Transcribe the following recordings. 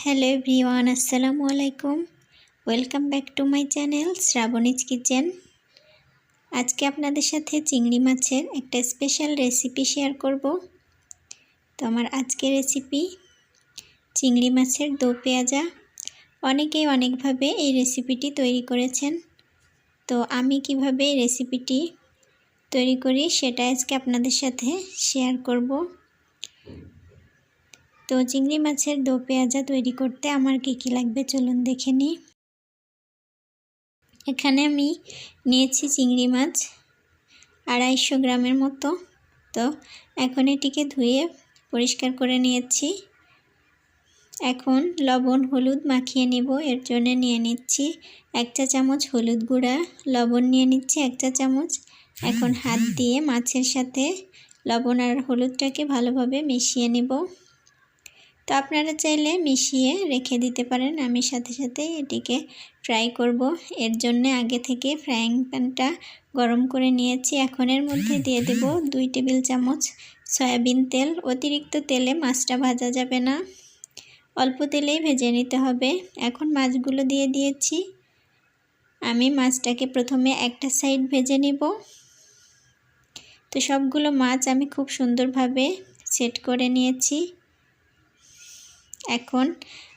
Hello everyone আসসালামু আলাইকুম welcome back to my channel Shrabani's kitchen আজকে আপনাদের সাথে চিংড়ি মাছের একটা স্পেশাল রেসিপি শেয়ার করব। তো আমার আজকের রেসিপি চিংড়ি মাছের দো পেঁয়াজা। অনেকেই অনেকভাবে এই রেসিপিটি তৈরি করেছেন। তো আমি কীভাবে এই রেসিপিটি তৈরি করি সেটা আজকে আপনাদের সাথে শেয়ার করব। তো চিংড়ি মাছের দো পেঁয়াজা তৈরি করতে আমার কী কী লাগবে চলুন দেখে নিই। এখানে আমি নিয়েছি চিংড়ি মাছ আড়াইশো গ্রামের মতো। তো এখন এটিকে ধুয়ে পরিষ্কার করে নিয়েছি। এখন লবণ, হলুদ মাখিয়ে নিব, এর জন্য নিয়ে নিচ্ছি এক চা চামচ হলুদ গুঁড়া, লবণ নিয়ে নিচ্ছি এক চা চামচ। এখন হাত দিয়ে মাছের সাথে লবণ আর হলুদটাকে ভালোভাবে মিশিয়ে নেব। তো আপনারা চাইলে মিশিয়ে রেখে দিতে পারেন। আমি সাথে সাথে এটিকে ফ্রাই করব। এর জন্য আগে থেকে ফ্রাইং প্যানটা গরম করে নিয়েছি। এখন এর মধ্যে দিয়ে দেব দুই টেবিল চামচ সয়াবিন তেল। অতিরিক্ত তেলে মাছটা ভাজা যাবে না। অল্প তেলেই ভেজে নিতে হবে। এখন মাছগুলো দিয়ে দিয়েছি। আমি মাছটাকে প্রথমে একটা সাইড ভেজে নিব। তো সবগুলো মাছ আমি খুব সুন্দরভাবে সেট করে নিয়েছি। এখন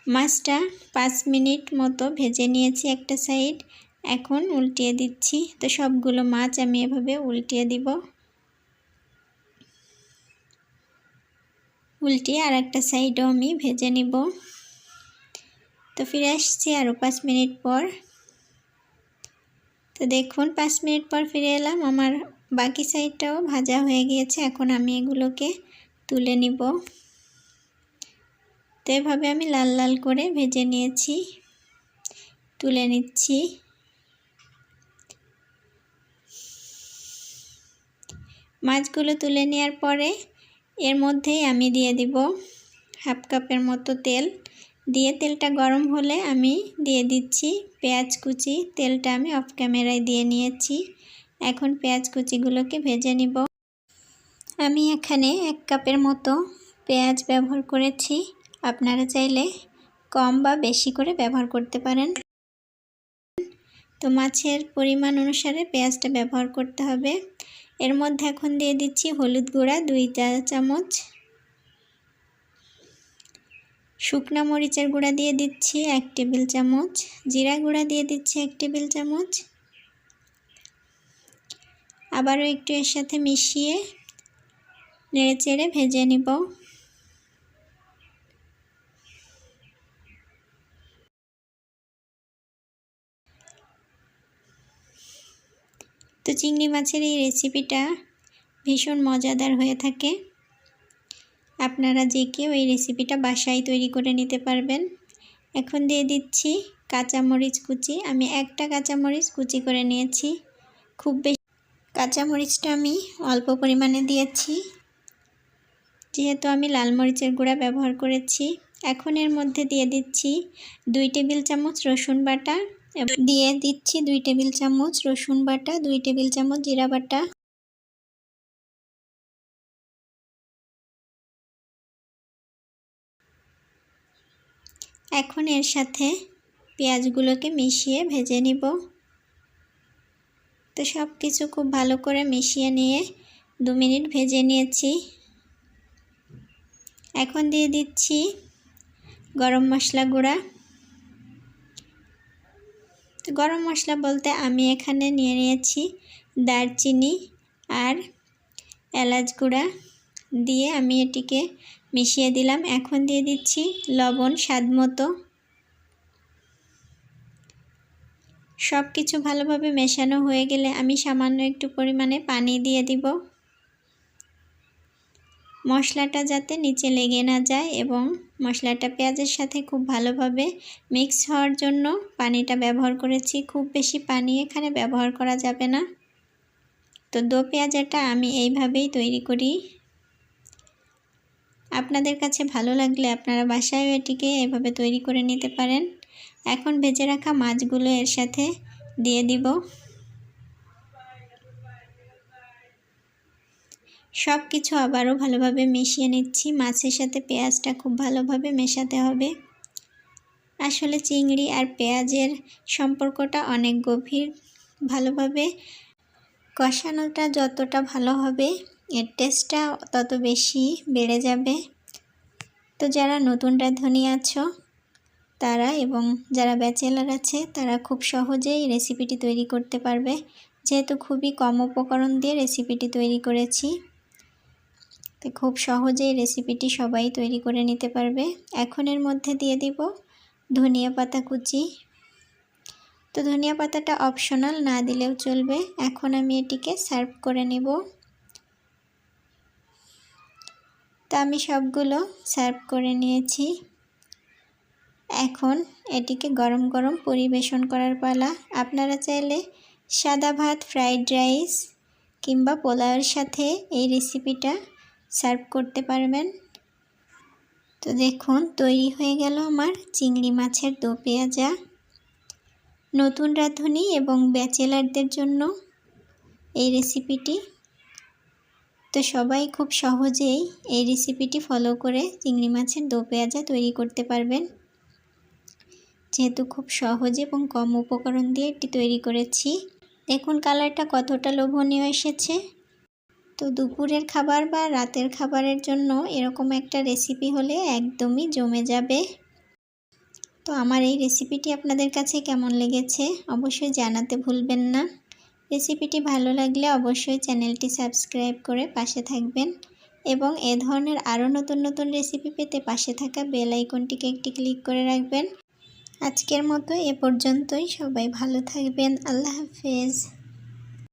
মাছটা পাঁচ মিনিট মতো ভেজে নিয়েছি একটা সাইড। এখন উল্টিয়ে দিচ্ছি। তো সবগুলো মাছ আমি এভাবে উল্টিয়ে দিব। উল্টিয়ে আর একটা সাইডও আমি ভেজে নিব। তো ফিরে আসছি আরও পাঁচ মিনিট পর। তো দেখুন, পাঁচ মিনিট পর ফিরে এলাম। আমার বাকি সাইডটাও ভাজা হয়ে গিয়েছে। এখন আমি এগুলোকে তুলে নিব। তো এভাবে আমি লাল লাল করে ভেজে নিয়েছি। তুলে নিচ্ছি। মাছগুলো তুলে নেওয়ার পরে এর মধ্যেই আমি দিয়ে দিব হাফ কাপের মতো তেল। দিয়ে তেলটা গরম হলে আমি দিয়ে দিচ্ছি পেঁয়াজ কুচি। তেলটা আমি অফ ক্যামেরায় দিয়ে নিয়েছি। এখন পেঁয়াজ কুচিগুলোকে ভেজে নিব। আমি এখানে এক কাপের মতো পেঁয়াজ ব্যবহার করেছি। আপনারা চাইলে কম বা বেশি করে ব্যবহার করতে পারেন। তো মাছের পরিমাণ অনুসারে পেঁয়াজটা ব্যবহার করতে হবে। এর মধ্যে এখন দিয়ে দিচ্ছি হলুদ গুঁড়া দুই চা চামচ। শুকনো মরিচের গুঁড়া দিয়ে দিচ্ছি এক টেবিল চামচ। জিরা গুঁড়া দিয়ে দিচ্ছি এক টেবিল চামচ। আবারও একটু এর সাথে মিশিয়ে নেড়ে চেড়ে ভেজে নিব। চিংড়ি মাছের এই রেসিপিটা ভীষণ মজাদার হয়ে থাকে। আপনারা যে কেউ এই রেসিপিটা বাসায় তৈরি করে নিতে পারবেন। এখন দিয়ে দিচ্ছি কাঁচামরিচ কুচি। আমি একটা কাঁচামরিচ কুচি করে নিয়েছি। খুব বেশি কাঁচামরিচটা আমি অল্প পরিমাণে দিয়েছি। যেহেতু আমি লাল মরিচের গুঁড়া ব্যবহার করেছি, এখন এর মধ্যে দিয়ে দিচ্ছি দুই টেবিল চামচ রসুন বাটা দিয়ে দিচ্ছি দুই টেবিল চামচ রসুন বাটা, দুই টেবিল চামচ জিরা বাটা। এখন এর সাথে পেঁয়াজগুলোকে মিশিয়ে ভেজে নিব। তো সব কিছু খুব ভালো করে মিশিয়ে নিয়ে দু মিনিট ভেজে নিয়েছি। এখন দিয়ে দিচ্ছি গরম মশলা গুঁড়া। গরম মশলা বলতে আমি এখানে নিয়ে নিয়েছি দারচিনি আর এলাচ গুঁড়া দিয়ে আমি এটিকে মিশিয়ে দিলাম। এখন দিয়ে দিচ্ছি লবণ স্বাদ মতো। সব কিছু ভালোভাবে মেশানো হয়ে গেলে আমি সামান্য একটু পরিমাণে পানি দিয়ে দিব। মশলাটা যাতে নিচে লেগে না যায় এবং মশলাটা পেঁয়াজের সাথে খুব ভালোভাবে মিক্স হওয়ার জন্য পানিটা ব্যবহার করেছি। খুব বেশি পানি এখানে ব্যবহার করা যাবে না। তো দো পেঁয়াজাটা আমি এইভাবেই তৈরি করি। আপনাদের কাছে ভালো লাগলে আপনারা বাসায় এটিকে এভাবে তৈরি করে নিতে পারেন। এখন ভেজে রাখা মাছগুলো এর সাথে দিয়ে দিব। সব কিছু আবারও ভালোভাবে মিশিয়ে নিচ্ছি। মাছের সাথে পেঁয়াজটা খুব ভালোভাবে মেশাতে হবে। আসলে চিংড়ি আর পেঁয়াজের সম্পর্কটা অনেক গভীর। ভালোভাবে কষানোটা যতটা ভালো হবে, এর টেস্টটা তত বেশি বেড়ে যাবে। তো যারা নতুন রাঁধুনি আছো, তারা এবং যারা ব্যাচেলার আছে, তারা খুব সহজেই রেসিপিটি তৈরি করতে পারবে। যেহেতু খুবই কম উপকরণ দিয়ে রেসিপিটি তৈরি করেছি। তো খুব সহজেই রেসিপিটি সবাই তৈরি করে নিতে পারবে। এখন এর মধ্যে দিয়ে দিব ধনিয়া পাতা কুচি। তো ধনিয়া পাতাটা অপশনাল না দিলেও চলবে। এখন আমি এটিকে সার্ভ করে নেব। তো আমি সবগুলো সার্ভ করে নিয়েছি। এখন এটিকে গরম গরম পরিবেশন করার পালা। আপনারা চাইলে সাদা ভাত ফ্রাইড রাইস কিংবা পোলাওয়ের সাথে এই রেসিপিটা সার্ভ করতে পারবেন। তো দেখুন, তৈরি হয়ে গেল আমার চিংড়ি মাছের দো পেঁয়াজা। নতুন রাঁধুনি এবং ব্যাচেলারদের জন্য এই রেসিপিটি। তো সবাই খুব সহজেই এই রেসিপিটি ফলো করে চিংড়ি মাছের দো পেঁয়াজা তৈরি করতে পারবেন। যেহেতু খুব সহজ এবং কম উপকরণ দিয়ে এটি তৈরি করেছি। দেখুন, কালারটা কতটা লোভনীয় এসেছে। তো দুপুরের খাবার বা রাতের খাবারের জন্য এরকম একটা রেসিপি হলে একদমই জমে যাবে। তো আমার এই রেসিপিটি আপনাদের কাছে কেমন লেগেছে অবশ্যই জানাতে ভুলবেন না। রেসিপিটি ভালো লাগলে অবশ্যই চ্যানেলটি সাবস্ক্রাইব করে পাশে থাকবেন এবং এ ধরনের আরও নতুন নতুন রেসিপি পেতে পাশে থাকা বেল আইকনটিকে একটি ক্লিক করে রাখবেন। আজকের মতো এ পর্যন্তই। সবাই ভালো থাকবেন। আল্লাহ হাফেজ।